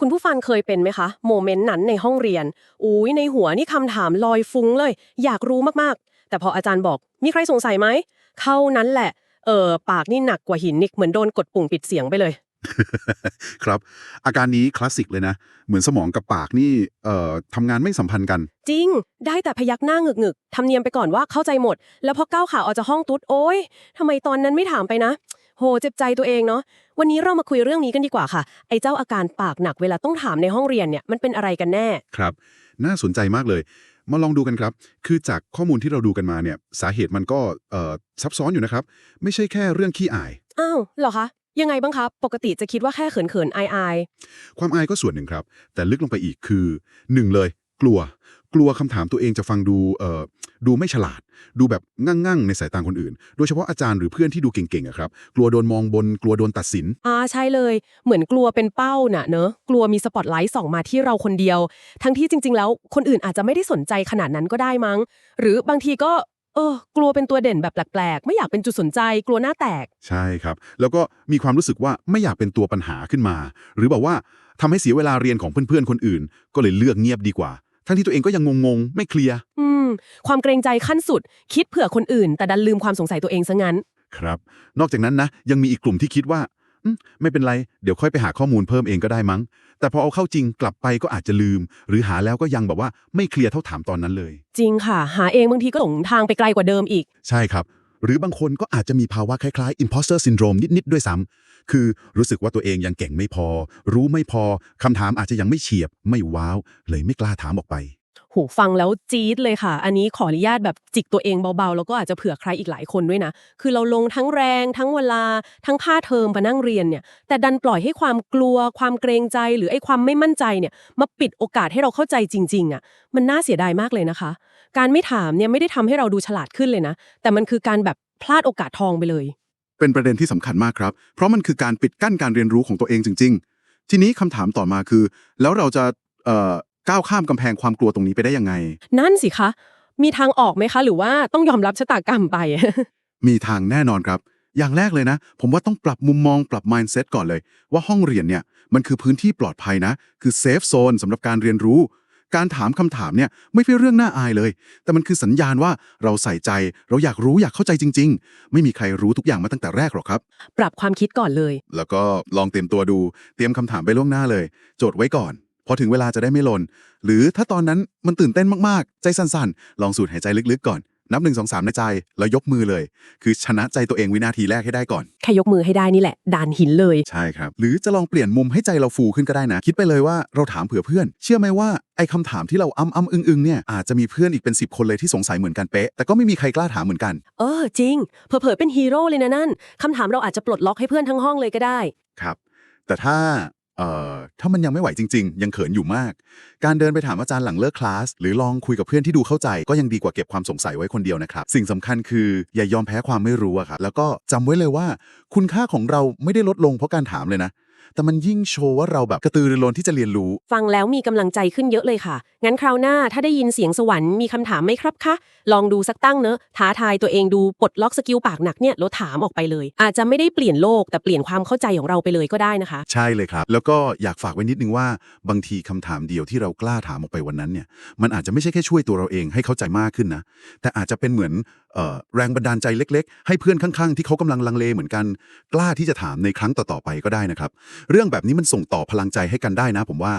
คุณผู้ฟังเคยเป็นไหมคะ โมเมนต์นั้นในห้องเรียนอุ้ยในหัวนี่คำถามลอยฟุ้งเลย อยากรู้มากๆ แต่พออาจารย์บอกมีใครสงสัยไหมเข้านั้นแหละเออปากนี่หนักกว่าหินนิกเหมือนโดนกดปุ่มปิดเสียงไปเลย ครับ อาการนี้คลาสสิกเลยนะ เหมือนสมองกับปากนี่เอ่อทำงานไม่สัมพันธ์กัน จริง ได้แต่พยักหน้าหงึกๆทำเนียมไปก่อนว่าเข้าใจหมด แล้วพอก้าวขาออกจากห้องตุ๊ดโอ๊ยทำไมตอนนั้นไม่ถามไปนะ โหเจ็บใจตัวเองเนาะวันนี้เรามาคุยเรื่องนี้กันดีกว่าค่ะ ไอ้เจ้าอาการปากหนักเวลาต้องถามในห้องเรียนเนี่ยมันเป็นอะไรกันแน่ ครับ น่าสนใจมากเลย มาลองดูกันครับ คือจากข้อมูลที่เราดูกันมาเนี่ย สาเหตุมันก็เอ่อซับซ้อนอยู่นะครับ ไม่ใช่แค่เรื่องขี้อาย อ้าวเหรอคะ ยังไงบ้างคะ ปกติจะคิดว่าแค่เขินๆอายความอายก็ส่วนหนึ่งครับ แต่ลึกลงไปอีกคือหนึ่งเลย กลัว กลัวคำถามตัวเองจะฟังดูเอ่อดูไม่ฉลาด ดูแบบงั่งๆ ในสายตาคนอื่น โดยเฉพาะอาจารย์หรือเพื่อนที่ดูเก่งๆอะครับกลัวโดนมองบนกลัวโดนตัดสินๆอ่าใช่เลย เหมือนกลัวเป็นเป้าน่ะเนอะกลัวมีสปอตไลท์ส่องมาที่เราคนเดียว ทั้งที่จริง ๆ แล้วคนอื่นอาจจะไม่ได้สนใจขนาดนั้นก็ได้มั้ง หรือบางทีก็เออกลัวเป็นตัวเด่นแบบแปลกๆ ไม่อยากเป็นจุดสนใจ กลัวหน้าแตก ใช่ครับ แล้วก็มีความรู้สึกว่าไม่อยากเป็นตัวปัญหาขึ้นมา หรือแบบว่าทำให้เสียเวลาเรียนของเพื่อนๆ คนอื่น ก็เลยเลือกเงียบดีกว่า ทั้งที่ตัวเองก็ยังงงๆ ไม่เคลียร์ อืม ความเกรงใจขั้นสุด คิดเผื่อคนอื่น แต่ดันลืมความสงสัยตัวเองซะงั้น ครับ นอกจากนั้นนะ ยังมีอีกกลุ่มที่คิดว่าอืมไม่เป็นไร เดี๋ยวค่อยไปหาข้อมูลเพิ่มเองก็ได้มั้ง แต่พอเอาเข้าจริงกลับไปก็อาจจะลืม หรือหาแล้วก็ยังแบบว่าไม่เคลียร์เท่าถามตอนนั้นเลย จริงค่ะ หาเองบางทีก็หลงทางไปไกลกว่าเดิมอีก ใช่ครับ หรือบางคนก็อาจจะมีภาวะคล้ายๆ imposter syndrome นิด ๆ ด้วยซ้ำ คือรู้สึกว่าตัวเองยังเก่งไม่พอ รู้ไม่พอ คำถามอาจจะยังไม่เฉียบ ไม่ว้าว เลยไม่กล้าถามออกไป หูฟังแล้วจี๊ดเลยค่ะ อันนี้ขออนุญาตแบบจิกตัวเองเบา ๆ แล้วก็อาจจะเผื่อใครอีกหลายคนด้วยนะ คือเราลงทั้งแรง ทั้งเวลา ทั้งค่าเทอมมานั่งเรียนเนี่ย แต่ดันปล่อยให้ความกลัว ความเกรงใจ หรือไอ้ความไม่มั่นใจเนี่ย มาปิดโอกาสให้เราเข้าใจจริง ๆอะ มันน่าเสียดายมากเลยนะคะ การไม่ถามเนี่ยไม่ได้ทำให้เราดูฉลาดขึ้นเลยนะ แต่มันคือการแบบพลาดโอกาสทองไปเลย เป็นประเด็นที่สำคัญมากครับ เพราะมันคือการปิดกั้นการเรียนรู้ของตัวเองจริง ๆ ทีนี้คำถามต่อมาคือ แล้วเราจะเอ่อก้าวข้ามกำแพงความกลัวตรงนี้ไปได้ยังไง นั่นสิคะ มีทางออกไหมคะ หรือว่าต้องยอมรับชะตากรรมไป มีทางแน่นอนครับอย่างแรกเลยนะ ผมว่าต้องปรับมุมมองปรับ mindset ก่อนเลย ว่าห้องเรียนเนี่ย มันคือพื้นที่ปลอดภัยนะ คือเซฟโซนสำหรับการเรียนรู้ การถามคำถามเนี่ยไม่ใช่เรื่องน่าอายเลย แต่มันคือสัญญาณว่าเราใส่ใจ เราอยากรู้อยากเข้าใจจริง ๆ ไม่มีใครรู้ทุกอย่างมาตั้งแต่แรกหรอกครับ ปรับความคิดก่อนเลย แล้วก็ลองเตรียมตัวดู เตรียมคำถามไปล่วงหน้าเลย โจทย์ไว้ก่อนพอถึงเวลาจะได้ไม่หล่นหรือถ้าตอนนั้นมันตื่นเต้นมากๆ ใจสั่นๆ ลองสูดหายใจลึกๆก่อน นับหนึ่งสองสามในใจ แล้วยกมือเลย คือชนะใจตัวเองวินาทีแรกให้ได้ก่อน แค่ยกมือให้ได้นี่แหละด่านหินเลย ใช่ครับ หรือจะลองเปลี่ยนมุมให้ใจเราฟูขึ้นก็ได้นะ คิดไปเลยว่าเราถามเผื่อเพื่อน เชื่อไหมว่าไอ้คำถามที่เราอ้ำอ้ำอึ้งอึงๆเนี่ยอาจจะมีเพื่อนอีกเป็น 10 คนเลยที่สงสัยเหมือนกันเป๊ะแต่ก็ไม่มีใครกล้าถามเหมือนกัน เออจริง เผลอๆเป็นฮีโร่เลยนะนั่นคำถามเราอาจจะปลดล็อกให้เพื่อนทั้งห้องเลยก็ได้ ครับ แต่ถ้า เอ่อถ้ามันยังไม่ไหวจริง ๆ ยังเขินอยู่มาก การเดินไปถามอาจารย์หลังเลิกคลาส หรือลองคุยกับเพื่อนที่ดูเข้าใจ ก็ยังดีกว่าเก็บความสงสัยไว้คนเดียวนะครับ สิ่งสำคัญคืออย่ายอมแพ้ความไม่รู้อะครับแล้วก็จำไว้เลยว่า คุณค่าของเราไม่ได้ลดลงเพราะการถามเลยนะ แต่มันยิ่งโชว์ว่าเราแบบกระตือรือร้นที่จะเรียนรู้ ฟังแล้วมีกำลังใจขึ้นเยอะเลยค่ะ งั้นคราวหน้าถ้าได้ยินเสียงสวรรค์มีคำถามไหมครับคะ ลองดูสักตั้งเนอะท้าทายตัวเองดูปลดล็อกสกิลปากหนักเนี่ยแล้วถามออกไปเลย อาจจะไม่ได้เปลี่ยนโลกแต่เปลี่ยนความเข้าใจของเราไปเลยก็ได้นะคะ ใช่เลยครับ แล้วก็อยากฝากไว้นิดนึงว่าบางทีคำถามเดียวที่เรากล้าถามออกไปวันนั้นเนี่ยมันอาจจะไม่ใช่แค่ช่วยตัวเราเองให้เข้าใจมากขึ้นนะแต่อาจจะเป็นเหมือนเอ่อแรงบันดาลใจเล็ก ๆ ให้เพื่อนข้างๆ ที่เขากำลังลังเลเหมือนกัน กล้าที่จะถามในครั้งต่อๆไปก็ได้นะครับ เรื่องแบบนี้มันส่งต่อพลังใจให้กันได้นะผมว่า